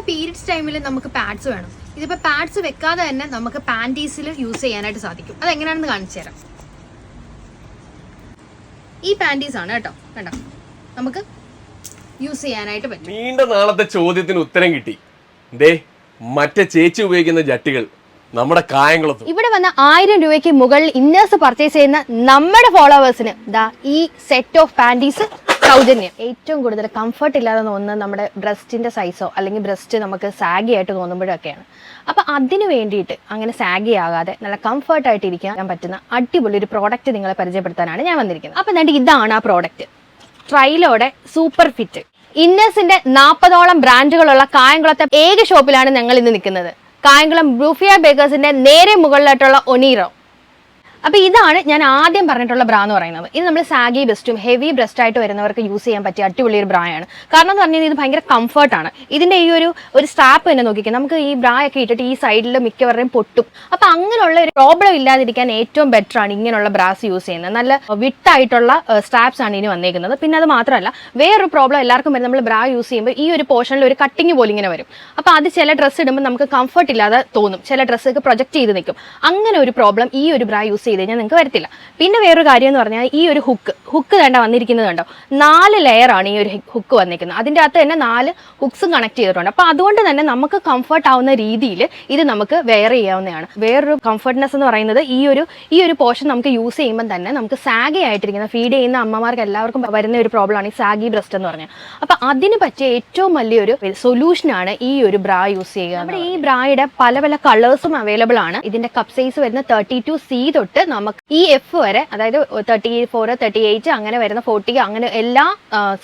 ഇപ്പൊ പീരിയഡ്സ് ടൈമിൽ നമുക്ക് പാഡ്സ് വേണം. ഇതിപ്പോ പാഡ്സ് വെക്കാതെ തന്നെ നമുക്ക് പാന്റീസിൽ യൂസ് ചെയ്യാനായിട്ട് സാധിക്കും. അതെങ്ങനെയാണെന്ന് കാണിച്ചു തരാം. ഈ പാന്റീസ് ആണ് കേട്ടോ. കണ്ടോ? നമുക്ക് യൂസ് ചെയ്യാനായിട്ട് പറ്റും. നീണ്ട നാളത്തെ ചോദ്യത്തിന് ഉത്തരം കിട്ടി. ദേ മറ്റേ ചേച്ചി ഉപയോഗിക്കുന്ന ജട്ടികൾ നമ്മുടെ കായംകുളത്തും. ഇവിടെ വന്ന ആയിരം രൂപയ്ക്ക് മുകളിൽ ഇന്നേഴ്സ് പർച്ചേസ് ചെയ്യുന്ന നമ്മുടെ ഫോളോവേഴ്സിന് ദാ ഈ സെറ്റ് ഓഫ് പാന്റീസ് സൗജന്യം. ഏറ്റവും കൂടുതൽ കംഫർട്ട് ഇല്ലാതെ തോന്നുന്നത് നമ്മുടെ ബ്രസ്റ്റിന്റെ സൈസോ അല്ലെങ്കിൽ ബ്രസ്റ്റ് നമുക്ക് സാഗി ആയിട്ട് തോന്നുമ്പോഴൊക്കെയാണ്. അപ്പോൾ അതിനു വേണ്ടിയിട്ട് അങ്ങനെ സാഗി ആകാതെ നല്ല കംഫർട്ട് ആയിട്ട് ഇരിക്കാൻ പറ്റുന്ന അടിപൊളി ഒരു പ്രോഡക്റ്റ് നിങ്ങളെ പരിചയപ്പെടുത്താനാണ് ഞാൻ വന്നിരിക്കുന്നത്. അപ്പം എന്നിട്ട് ഇതാണ് ആ പ്രോഡക്റ്റ് ട്രൈലോടെ സൂപ്പർ ഫിറ്റ് ഇന്നേഴ്സിന്റെ നാൽപ്പതോളം ബ്രാൻഡുകളുള്ള കായംകുളത്തെ ഏക ഷോപ്പിലാണ് ഞങ്ങൾ ഇന്ന് നിൽക്കുന്നത്. കായംകുളം ബ്രൂഫിയ ബേക്കേഴ്സിന്റെ നേരെ മുകളിലായിട്ടുള്ള ഒനീറോ. അപ്പൊ ഇതാണ് ഞാൻ ആദ്യം പറഞ്ഞിട്ടുള്ള ബ്രാ എന്ന് പറയുന്നത്. ഇത് നമ്മൾ സാഗി ബെസ്റ്റും ഹെവി ബ്രസ്റ്റ് ആയിട്ട് വരുന്നവർക്ക് യൂസ് ചെയ്യാൻ പറ്റിയ അടിപൊളി ഒരു ബ്രായാണ് കാരണം എന്ന് പറഞ്ഞാൽ ഇത് ഭയങ്കര കംഫർട്ടാണ് ഇതിന്റെ ഈ ഒരു ഒരു സ്ട്രാപ്പ് തന്നെ നോക്കിക്കാം നമുക്ക് ഈ ബ്രാ ഒക്കെ ഇട്ടിട്ട് ഈ സൈഡിൽ മിക്കവരുടെയും പൊട്ടും. അപ്പോൾ അങ്ങനെയുള്ള ഒരു പ്രോബ്ലം ഇല്ലാതിരിക്കാൻ ഏറ്റവും ബെറ്റർ ആണ് ഇങ്ങനെയുള്ള ബ്രാസ് യൂസ് ചെയ്യുന്നത്. നല്ല വിട്ടായിട്ടുള്ള സ്ട്രാപ്സ് ആണ് ഇനി വന്നേക്കുന്നത്. പിന്നെ അത് മാത്രമല്ല വേറൊരു പ്രോബ്ലം എല്ലാവർക്കും വരും നമ്മൾ ബ്രാ യൂസ് ചെയ്യുമ്പോൾ ഈ ഒരു പോർഷനിൽ ഒരു കട്ടിങ് പോലെ ഇങ്ങനെ വരും. അപ്പോൾ അത് ചില ഡ്രസ്സ് ഇടുമ്പോൾ നമുക്ക് കംഫർട്ട് ഇല്ലാതെ തോന്നും. ചില ഡ്രസ്സൊക്കെ പ്രൊജക്ട് ചെയ്ത് നിൽക്കും. അങ്ങനെ ഒരു പ്രോബ്ലം ഈ ഒരു ബ്രാ യൂസ് ചെയ്ത് കഴിഞ്ഞാൽ നിങ്ങൾക്ക് വരത്തില്ല. പിന്നെ വേറൊരു കാര്യം എന്ന് പറഞ്ഞാൽ ഈ ഒരു ഹുക്ക് ഹുക്ക് വേണ്ട വന്നിരിക്കുന്നത് കണ്ടോ? നാല് ലെയർ ആണ് ഈ ഒരു ഹുക്ക് വന്നിരിക്കുന്നത്. അതിന്റെ അകത്ത് തന്നെ നാല് ഹുക്സും കണക്ട് ചെയ്തിട്ടുണ്ട്. അപ്പോൾ അതുകൊണ്ട് തന്നെ നമുക്ക് കംഫർട്ട് ആവുന്ന രീതിയിൽ ഇത് നമുക്ക് വെയർ ചെയ്യാവുന്നതാണ്. വേറൊരു കംഫർട്ട്നെസ് എന്ന് പറയുന്നത് ഈ ഒരു ഈ ഒരു പോർഷൻ നമുക്ക് യൂസ് ചെയ്യുമ്പോൾ തന്നെ നമുക്ക് സാഗി ആയിട്ടിരിക്കുന്ന ഫീഡ് ചെയ്യുന്ന അമ്മമാർക്ക് എല്ലാവർക്കും വരുന്ന ഒരു പ്രോബ്ലമാണ് ഈ സാഗി ബ്രസ്റ്റ് എന്ന് പറഞ്ഞാൽ. അപ്പോൾ അതിന് പറ്റിയ ഏറ്റവും വലിയൊരു സൊല്യൂഷനാണ് ഈ ഒരു ബ്രാ യൂസ് ചെയ്യുക നമ്മുടെ ഈ ബ്രായുടെ പല പല കളേഴ്സും അവൈലബിൾ ആണ്. ഇതിന്റെ കപ്പ് സൈസ് വരുന്ന തേർട്ടി ടു സി തൊട്ട് നമുക്ക് ഈ എഫ് വരെ അതായത് തേർട്ടി ഫോർ തേർട്ടി എയ്റ്റ് അങ്ങനെ വരുന്ന ഫോർട്ടി അങ്ങനെ എല്ലാ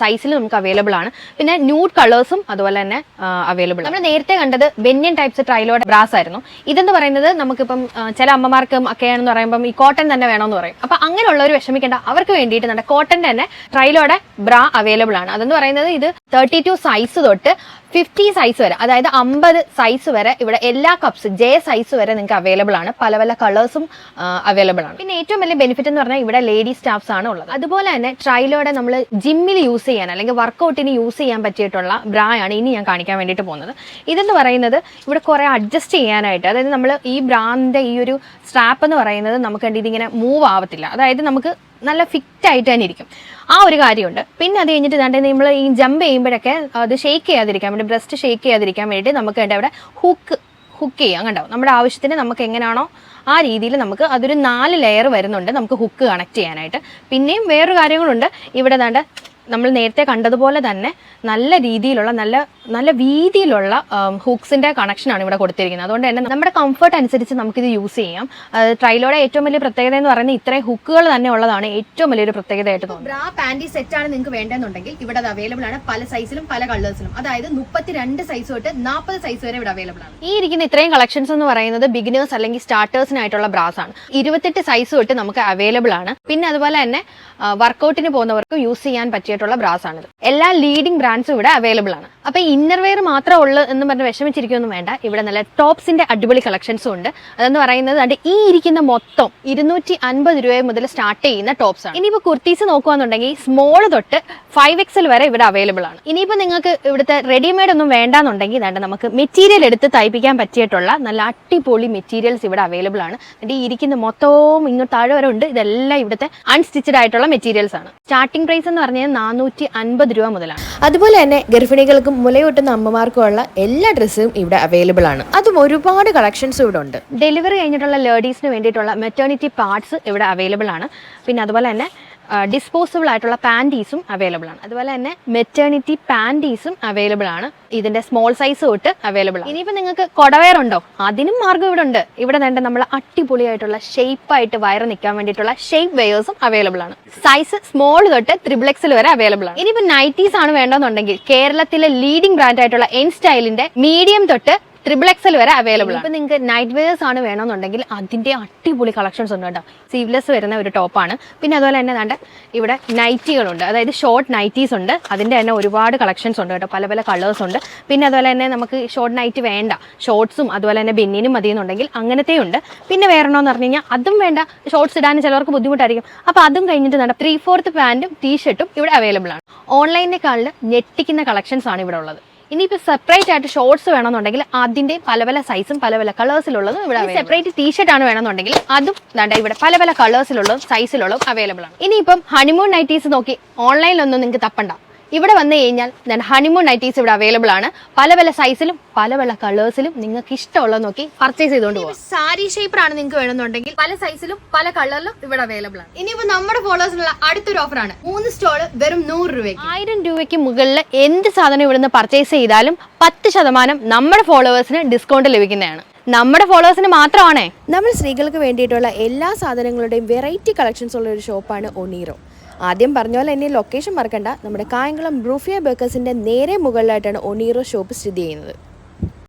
സൈസിലും നമുക്ക് അവൈലബിൾ ആണ്. പിന്നെ ന്യൂഡ് കളേഴ്സും അതുപോലെ തന്നെ അവൈലബിൾ നമ്മൾ നേരത്തെ കണ്ടത് ബെന്യൻ ടൈപ്സ് ട്രൈലോഡ് ബ്രാസ് ആയിരുന്നു. ഇതെന്ന് പറയുന്നത് നമുക്കിപ്പം ചില അമ്മമാർക്കും ഒക്കെയാണെന്ന് പറയുമ്പം ഈ കോട്ടൺ തന്നെ വേണമെന്ന് പറയും. അപ്പൊ അങ്ങനെയുള്ളവർ വിഷമിക്കേണ്ട. അവർക്ക് വേണ്ടിയിട്ട് നമ്മുടെ കോട്ടൺ തന്നെ ട്രൈലോടെ ബ്രാ അവൈലബിൾ ആണ്. അതെന്ന് പറയുന്നത് ഇത് തേർട്ടി ടു സൈസ് തൊട്ട് ഫിഫ്റ്റി സൈസ് വരെ അതായത് അമ്പത് സൈസ് വരെ ഇവിടെ എല്ലാ കപ്സ് ജെ സൈസ് വരെ നിങ്ങൾക്ക് അവൈലബിൾ ആണ്. പല പല കളേഴ്സും അവൈലബിൾ ആണ്. പിന്നെ ഏറ്റവും വലിയ ബെനിഫിറ്റ് എന്ന് പറഞ്ഞാൽ ഇവിടെ ലേഡി സ്റ്റാഫ്സ് ആണ് ഉള്ളത്. അതുപോലെ തന്നെ ട്രൈലോടെ നമ്മൾ ജിമ്മിൽ യൂസ് ചെയ്യാൻ അല്ലെങ്കിൽ വർക്കൗട്ടിന് യൂസ് ചെയ്യാൻ പറ്റിയിട്ടുള്ള ബ്രാ ആണ് ഇനി ഞാൻ കാണിക്കാൻ വേണ്ടിയിട്ട് പോകുന്നത്. ഇതെന്ന് പറയുന്നത് ഇവിടെ കുറെ അഡ്ജസ്റ്റ് ചെയ്യാനായിട്ട് അതായത് നമ്മൾ ഈ ബ്രാൻഡിന്റെ ഈ ഒരു സ്ട്രാപ്പ് എന്ന് പറയുന്നത് നമുക്ക് ഇതിങ്ങനെ മൂവ് ആവത്തില്ല. അതായത് നമുക്ക് നല്ല ഫിറ്റ് ആയിട്ട് തന്നെ ഇരിക്കും. ആ ഒരു കാര്യമുണ്ട്. പിന്നെ അത് കഴിഞ്ഞിട്ട് നമ്മൾ ഈ ജമ്പ് ചെയ്യുമ്പോഴൊക്കെ അത് ഷേക്ക് ചെയ്യാതിരിക്കാൻ വേണ്ടി ബ്രസ്റ്റ് ഷേക്ക് ചെയ്യാതിരിക്കാൻ വേണ്ടി നമുക്ക് വേണ്ട അവിടെ ഹുക്ക് ഹുക്ക് ചെയ്യാം. കണ്ടോ? നമ്മുടെ ആവശ്യത്തിന് നമുക്ക് എങ്ങനെയാണോ ആ രീതിയിൽ നമുക്ക് അതൊരു നാല് ലെയർ വരുന്നുണ്ട് നമുക്ക് ഹുക്ക് കണക്ട് ചെയ്യാനായിട്ട്. പിന്നെയും വേറൊരു കാര്യങ്ങളുണ്ട്. ഇവിടെ ദാണ്ട് നമ്മൾ നേരത്തെ കണ്ടതുപോലെ തന്നെ നല്ല രീതിയിലുള്ള നല്ല നല്ല വീതിയിലുള്ള ഹുക്സിന്റെ കണക്ഷനാണ് ഇവിടെ കൊടുത്തിരിക്കുന്നത്. അതുകൊണ്ട് തന്നെ നമ്മുടെ കംഫർട്ട് അനുസരിച്ച് നമുക്കിത് യൂസ് ചെയ്യാം. ട്രൈലോടെ ഏറ്റവും വലിയ പ്രത്യേകത എന്ന് പറയുന്നത് ഇത്രയും ഹുക്കുകൾ തന്നെ ഉള്ളതാണ് ഏറ്റവും വലിയൊരു പ്രത്യേകതയായിട്ട് തോന്നുന്നത്. ബ്രാ പാന്റി സെറ്റ് ആണ് നിങ്ങൾക്ക് വേണ്ടെന്നുണ്ടെങ്കിൽ ഇവിടെ അത് അവൈലബിൾ ആണ്. പല സൈസിലും പല കളേഴ്സിലും അതായത് മുപ്പത്തിരണ്ട് സൈസ് തൊട്ട് നാൽപ്പത് സൈസ് വരെ ഇവിടെ അവൈലബിൾ ആണ്. ഈ ഇരിക്കുന്ന ഇത്രയും കളക്ഷൻസ് എന്ന് പറയുന്നത് ബിഗിനേഴ്സ് അല്ലെങ്കിൽ സ്റ്റാർട്ടേഴ്സിനായിട്ടുള്ള ബ്രാസ് ആണ്. ഇരുപത്തെട്ട് സൈസ് തൊട്ട് നമുക്ക് അവൈലബിൾ ആണ്. പിന്നെ അതുപോലെ തന്നെ വർക്കൗട്ടിന് പോകുന്നവർക്ക് യൂസ് ചെയ്യാൻ പറ്റിയിട്ടുള്ള ബ്രാസ് ആണിത്. എല്ലാ ലീഡിംഗ് ബ്രാൻഡ്സും ഇവിടെ അവൈലബിൾ ആണ്. അപ്പൊ ഇന്നർവെയർ മാത്രമേ ഉള്ളൂ എന്ന് പറഞ്ഞ് വിഷമിച്ചിരിക്കൊന്നും വേണ്ട. ഇവിടെ നല്ല ടോപ്സിന്റെ അടിപൊളി കളക്ഷൻസും ഉണ്ട്. അതെന്ന് പറയുന്നത് അതിന്റെ ഈ ഇരിക്കുന്ന മൊത്തം ഇരുന്നൂറ്റി അൻപത് രൂപ മുതൽ സ്റ്റാർട്ട് ചെയ്യുന്ന ടോപ്സ് ആണ്. ഇനിയിപ്പോൾ കുർത്തീസ് നോക്കുകയാണെന്നുണ്ടെങ്കിൽ സ്മോൾ തൊട്ട് ഫൈവ് എക്സൽ വരെ ഇവിടെ അവൈലബിൾ ആണ്. ഇനിയിപ്പോൾ നിങ്ങൾക്ക് ഇവിടുത്തെ റെഡിമെയ്ഡ് ഒന്നും വേണ്ടാന്നുണ്ടെങ്കിൽ വേണ്ട നമുക്ക് മെറ്റീരിയൽ എടുത്ത് തയ്പ്പിക്കാൻ പറ്റിയിട്ടുള്ള നല്ല അടിപൊളി മെറ്റീരിയൽസ് ഇവിടെ അവൈലബിൾ ആണ്. ഈ ഇരിക്കുന്ന മൊത്തവും ഇങ്ങോട്ട് താഴെ വരെ ഉണ്ട്. ഇതെല്ലാം ഇവിടുത്തെ അൺസ്റ്റിച്ചഡ് ആയിട്ടുള്ള മെറ്റീരിയൽസ് ആണ്. സ്റ്റാർട്ടിംഗ് പ്രൈസ് എന്ന് പറഞ്ഞാൽ നാനൂറ്റി അൻപത് രൂപ മുതലാണ്. അതുപോലെ തന്നെ ഗർഭിണികൾക്കും മുലയൂട്ടുന്ന അമ്മമാർക്കുമുള്ള എല്ലാ ഡ്രസ്സും ഇവിടെ അവൈലബിൾ ആണ്. അതും ഒരുപാട് കളക്ഷൻസ് ഇവിടെ ഉണ്ട് ഡെലിവറി കഴിഞ്ഞിട്ടുള്ള ലേഡീസിന് വേണ്ടിയിട്ടുള്ള മെറ്റേണിറ്റി പാർട്സ് ഇവിടെ അവൈലബിൾ ആണ്. പിന്നെ അതുപോലെ തന്നെ ഡിസ്പോസിബിൾ ആയിട്ടുള്ള പാന്റീസും അവൈലബിൾ ആണ്. അതുപോലെ തന്നെ മെറ്റേണിറ്റി പാന്റീസും അവൈലബിൾ ആണ്. ഇതിന്റെ സ്മോൾ സൈസ് തൊട്ട് അവൈലബിൾ ആണ്. ഇനിയിപ്പോൾ നിങ്ങൾക്ക് കൊടവയർ ഉണ്ടോ? അതിനും മാർഗം ഇവിടെ ഉണ്ട്. ഇവിടെ തന്നെ നമ്മൾ അടിപൊളിയായിട്ടുള്ള ഷേപ്പ് ആയിട്ട് വയറ് നിൽക്കാൻ വേണ്ടിയിട്ടുള്ള ഷേപ്പ് വെയേഴ്സും അവൈലബിൾ ആണ്. സൈസ് സ്മോൾ തൊട്ട് ത്രിബിൾ വരെ അവൈലബിൾ ആണ്. ഇനിയിപ്പോൾ നൈറ്റീസ് ആണ് വേണ്ടെന്നുണ്ടെങ്കിൽ കേരളത്തിലെ ലീഡിംഗ് ബ്രാൻഡ് ആയിട്ടുള്ള എൻ സ്റ്റൈലിന്റെ മീഡിയം തൊട്ട് ട്രിപ്പിൾ എക്സൽ വരെ അവൈലബിൾ ആണ്. ഇപ്പൊ നിങ്ങൾക്ക് നൈറ്റ് വെയേഴ്സ് ആണ് വേണമെന്നുണ്ടെങ്കിൽ അതിന്റെ അടിപൊളി കളക്ഷൻസ് ഉണ്ട് കേട്ടോ. സീവ്ലെസ് വരുന്ന ഒരു ടോപ്പാണ് പിന്നെ അതുപോലെ തന്നെ നല്ല ഇവിടെ നൈറ്റികളുണ്ട് അതായത് ഷോർട്ട് നൈറ്റീസ് ഉണ്ട്. അതിന്റെ തന്നെ ഒരുപാട് കളക്ഷൻസ് ഉണ്ട് കേട്ടോ. പല പല കളേഴ്സ് ഉണ്ട്. പിന്നെ അതുപോലെ തന്നെ നമുക്ക് ഷോർട്ട് നൈറ്റ് വേണ്ട. ഷോർട്സും അതുപോലെ തന്നെ ബെന്നിനും മതി എന്നുണ്ടെങ്കിൽ അങ്ങനത്തെ ഉണ്ട്. പിന്നെ വേറെ എന്ന് പറഞ്ഞു കഴിഞ്ഞാൽ അതും വേണ്ട. ഷോർട്സ് ഇടാൻ ചിലവർക്ക് ബുദ്ധിമുട്ടായിരിക്കും. അപ്പോൾ അതും കഴിഞ്ഞിട്ട് നട ത്രീ ഫോർത്ത് പാന്റും ടീഷർട്ടും ഇവിടെ അവൈലബിൾ ആണ്. ഓൺലൈനേക്കാളിൽ ഞെട്ടിക്കുന്ന കളക്ഷൻസ് ആണ് ഇവിടെ ഉള്ളത്. ഇനിയിപ്പോൾ സെപ്പറേറ്റ് ആയിട്ട് ഷോർട്സ് വേണമെന്നുണ്ടെങ്കിൽ അതിന്റെ പല പല സൈസും പല പല കളേഴ്സിലുള്ളതും ഇവിടെ സെപ്പറേറ്റ് ടീഷർട്ട് ആണ് വേണമെന്നുണ്ടെങ്കിൽ അതും വേണ്ട ഇവിടെ പല പല കളേഴ്സിലുള്ളതും സൈസിലുള്ളതും അവൈലബിൾ ആണ്. ഇനിയിപ്പം ഹണിമൂൺ നൈറ്റീസ് നോക്കി ഓൺലൈനിലൊന്നും നിങ്ങൾക്ക് തപ്പണ്ട. ഇവിടെ വന്നു കഴിഞ്ഞാൽ ഞാൻ ഹണിമൂൺ നൈറ്റീസ് ഇവിടെ അവൈലബിൾ ആണ്. പല പല സൈസിലും പല പല കളേഴ്സിലും നിങ്ങൾക്ക് ഇഷ്ടമുള്ള നോക്കി പർച്ചേസ് ചെയ്തുകൊണ്ട് പോകും സാരി ഷേപ്പർ ആണ് നിങ്ങൾക്ക് വേണമെന്നുണ്ടെങ്കിൽ പല സൈസിലും പല കളറിലും ഇവിടെ അവൈലബിൾ ആണ്. ഇനിയിപ്പോ നമ്മുടെ ഫോളോവേഴ്സിനുള്ള അടുത്തൊരു ഓഫർ ആണ്. മൂന്ന് സ്റ്റോൾ വെറും നൂറ് രൂപയ്ക്ക്. ആയിരം രൂപയ്ക്ക് മുകളിൽ എന്ത് സാധനം ഇവിടുന്ന് പർച്ചേസ് ചെയ്താലും പത്ത് ശതമാനം നമ്മുടെ ഫോളോവേഴ്സിന് ഡിസ്കൗണ്ട് ലഭിക്കുന്നതാണ്. നമ്മുടെ ഫോളോവേഴ്സിന് മാത്രമാണേ. നമ്മൾ സ്ത്രീകൾക്ക് വേണ്ടിയിട്ടുള്ള എല്ലാ സാധനങ്ങളുടെയും വെറൈറ്റി കളക്ഷൻസ് ഉള്ള ഒരു ഷോപ്പാണ് ഒണീറോ ആദ്യം പറഞ്ഞ പോലെ തന്നെ ലൊക്കേഷൻ മറക്കണ്ട. നമ്മുടെ കായംകുളം ബ്രൂഫിയ ബേക്കേഴ്സിന്റെ നേരെ മുകളിലായിട്ടാണ് ഒണീറോ ഷോപ്പ് സ്ഥിതി ചെയ്യുന്നത്.